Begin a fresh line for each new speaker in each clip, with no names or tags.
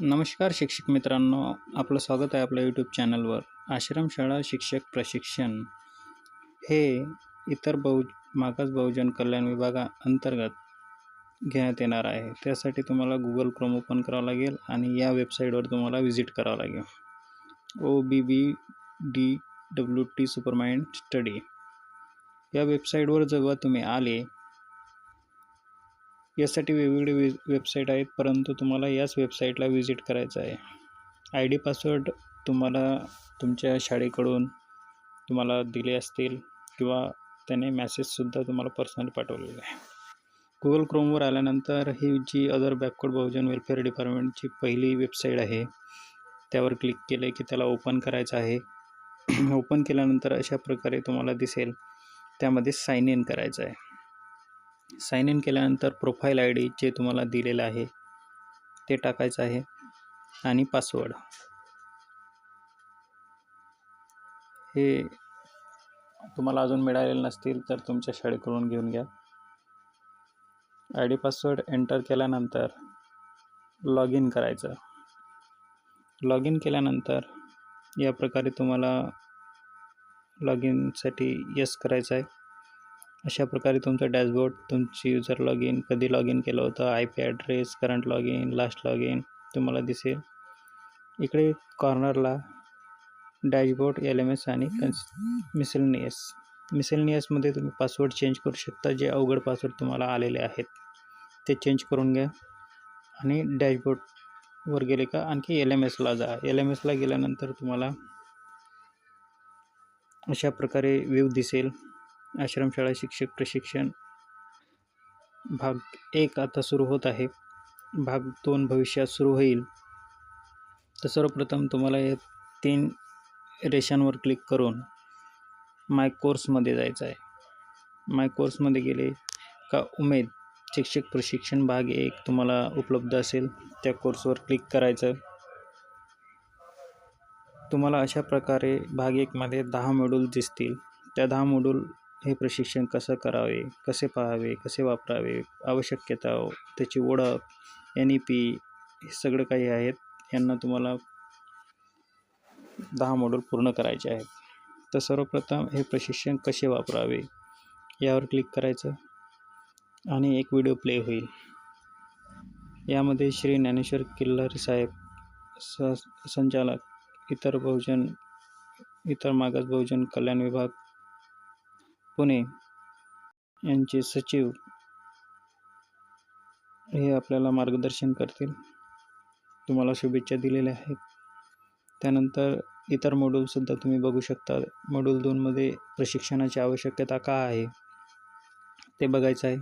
नमस्कार शिक्षक मित्रांनो आपलं स्वागत आहे आपल्या यूट्यूब चॅनलवर आश्रमशाळा शिक्षक प्रशिक्षण हे इतर बहु मागास बहुजन कल्याण विभागाअंतर्गत घेण्यात येणार आहे. त्यासाठी तुम्हाला गुगल क्रोम ओपन करावं लागेल आणि या वेबसाईटवर तुम्हाला व्हिजिट करावं लागेल. O B B D W T supermind study या वेबसाईटवर जेव्हा तुम्ही आले यासाठी वेगवेगळे वे वेबसाईट आहेत परंतु तुम्हाला याच वेबसाईटला व्हिजिट करायचं आहे. आय डी पासवर्ड तुम्हाला तुमच्या शाळेकडून तुम्हाला दिले असतील किंवा त्याने मॅसेजसुद्धा तुम्हाला पर्सनली पाठवलेला आहे. गुगल क्रोमवर आल्यानंतर ही जी अदर बॅकवर्ड बहुजन वेलफेअर डिपार्टमेंटची पहिली वेबसाईट आहे त्यावर क्लिक केले की त्याला ओपन करायचं आहे. ओपन केल्यानंतर अशा प्रकारे तुम्हाला दिसेल. त्यामध्ये साइन इन करायचं आहे. साइन इन केल्यानंतर प्रोफाईल आय डी जे तुम्हाला दिलेलं आहे ते टाकायचं आहे आणि पासवर्ड हे तुम्हाला अजून मिळालेले नसतील तर तुमच्या शाळेकडून घेऊन घ्या. आय डी पासवर्ड एंटर केल्यानंतर लॉग इन करायचं. लॉग इन केल्यानंतर या प्रकारे तुम्हाला लॉग इनसाठी यस करायचं आहे. अशा प्रकारे तुमचं डॅशबोर्ड तुमची युजर लॉग इन कधी लॉग इन केलं होतं I P address current log in last log in तुम्हाला दिसेल. इकडे कॉर्नरला डॅशबोर्ड एल एम एस आणि कन्स मिसेलनियस. मिसेलनियसमध्ये तुम्ही पासवर्ड चेंज करू शकता जे अवघड पासवर्ड तुम्हाला आलेले आहेत. ते चेंज करून घ्या. आणि डॅशबोर्डवर गेले का आणखी एल एम एसला जा. एल एम एसला गेल्यानंतर तुम्हाला अशा प्रकारे व्ह्यू दिसेल. आश्रमशाळा शिक्षक प्रशिक्षण. भाग एक आता सुरू होत आहे. भाग दोन भविष्यात सुरू होईल. तर सर्वप्रथम तुम्हाला या तीन रेषांवर क्लिक करून माय कोर्समध्ये जायचं आहे. माय कोर्समध्ये गेले का उमेद शिक्षक प्रशिक्षण भाग एक तुम्हाला उपलब्ध असेल त्या कोर्सवर क्लिक करायचं. तुम्हाला अशा प्रकारे भाग एकमध्ये दहा मॉड्यूल दिसतील. त्या दहा मॉड्यूल हे प्रशिक्षण कसं करावे कसे पाहावे कसे वापरावे आवश्यकता त्याची ओळख एन ई पी हे सगळं काही आहेत. यांना तुम्हाला दहा मॉड्यूल पूर्ण करायचे आहेत. तर सर्वप्रथम हे प्रशिक्षण कसे वापरावे यावर क्लिक करायचं आणि एक व्हिडिओ प्ले होईल. यामध्ये श्री ज्ञानेश्वर किल्लारी साहेब स संचालक इतर बहुजन इतर मागास बहुजन कल्याण विभाग पुणे यांचे सचिव हे आपल्याला मार्गदर्शन करतील. तुम्हाला शुभेच्छा दिलेल्या आहेत. त्यानंतर इतर मॉड्यूलसुद्धा तुम्ही बघू शकता. मॉड्यूल दोनमध्ये प्रशिक्षणाची आवश्यकता का आहे? ते बघायचं आहे.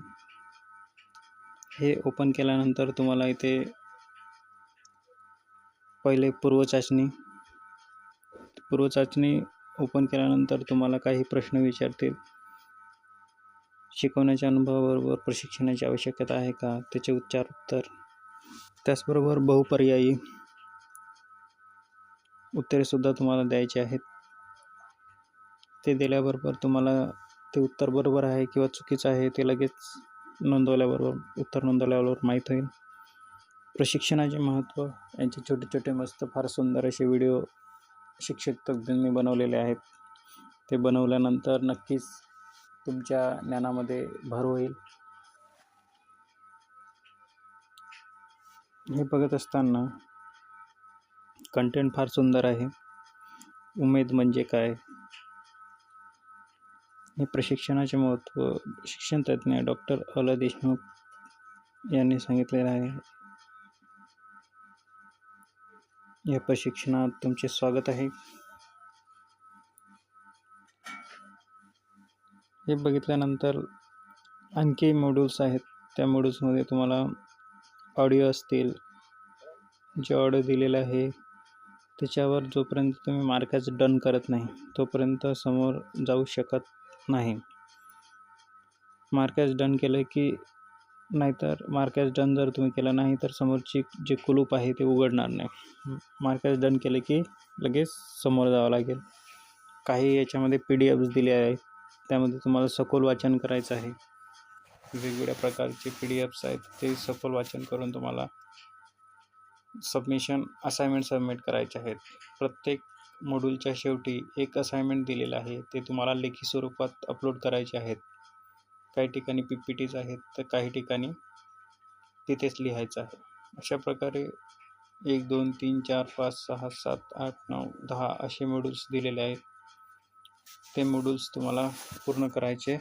हे ओपन केल्यानंतर तुम्हाला इथे पहिले पूर्वचाचणी पूर्वचाचणी ओपन केल्यानंतर तुम्हाला काही प्रश्न विचारतील. शिकवण्याच्या अनुभवाबरोबर प्रशिक्षणाची आवश्यकता आहे का? त्याचे उच्चार उत्तर. त्याचबरोबर बहुपर्यायी उत्तरेसुद्धा तुम्हाला द्यायची आहेत. ते दिल्याबरोबर तुम्हाला ते उत्तर बरोबर आहे किंवा चुकीचं आहे ते लगेच नोंदवल्याबरोबर उत्तर नोंदवल्याबरोबर माहीत होईल. प्रशिक्षणाचे महत्त्व यांचे छोटे छोटे मस्त फार सुंदर असे व्हिडिओ शिक्षक तज्ज्ञांनी बनवलेले आहेत. ते बनवल्यानंतर नक्कीच तुमच्या ज्ञानामध्ये भर होईल. हे बघत असताना कंटेंट फार सुंदर आहे. उमेद म्हणजे काय? हे प्रशिक्षणाचे महत्त्व शिक्षण तज्ज्ञ डॉक्टर अल देशमुख यांनी सांगितलेलं आहे. या प्रशिक्षणात तुमचे स्वागत आहे. हे बघितल्यानंतर आणखी मॉड्यूल्स आहेत. त्या मॉड्यूल्समध्ये तुम्हाला ऑडिओ असतील जे ऑडिओ दिलेलं आहे त्याच्यावर जोपर्यंत तुम्ही मार्कच डन करत नाही तोपर्यंत समोर जाऊ शकत नाही. मार्कच डन केलं की नाहीतर मार्कॅस डन जर तुम्ही केलं नाही तर समोरची जे कुलूप आहे ते उघडणार नाही. मार्कॅस डन केले की लगेच समोर जावं लागेल. काही याच्यामध्ये पी डी एफ्स दिले आहेत. त्यामध्ये तुम्हाला सखोल वाचन करायचं आहे. वेगवेगळ्या प्रकारचे पी डी एफ्स आहेत ते सखोल वाचन करून तुम्हाला सबमिशन असाइनमेंट सबमिट करायचे आहेत. प्रत्येक मॉड्यूलच्या शेवटी एक असाइनमेंट दिलेलं आहे ते तुम्हाला लेखी स्वरूपात अपलोड करायचे आहेत. काही ठिकाणी पी पी टीज आहेत तर काही ठिकाणी तिथेच लिहायचं आहे. अशा प्रकारे एक दोन तीन चार पाच सहा सात आठ नऊ दहा असे मॉड्यूल्स दिलेले आहेत. ते मॉड्यूल्स तुम्हाला पूर्ण करायचे.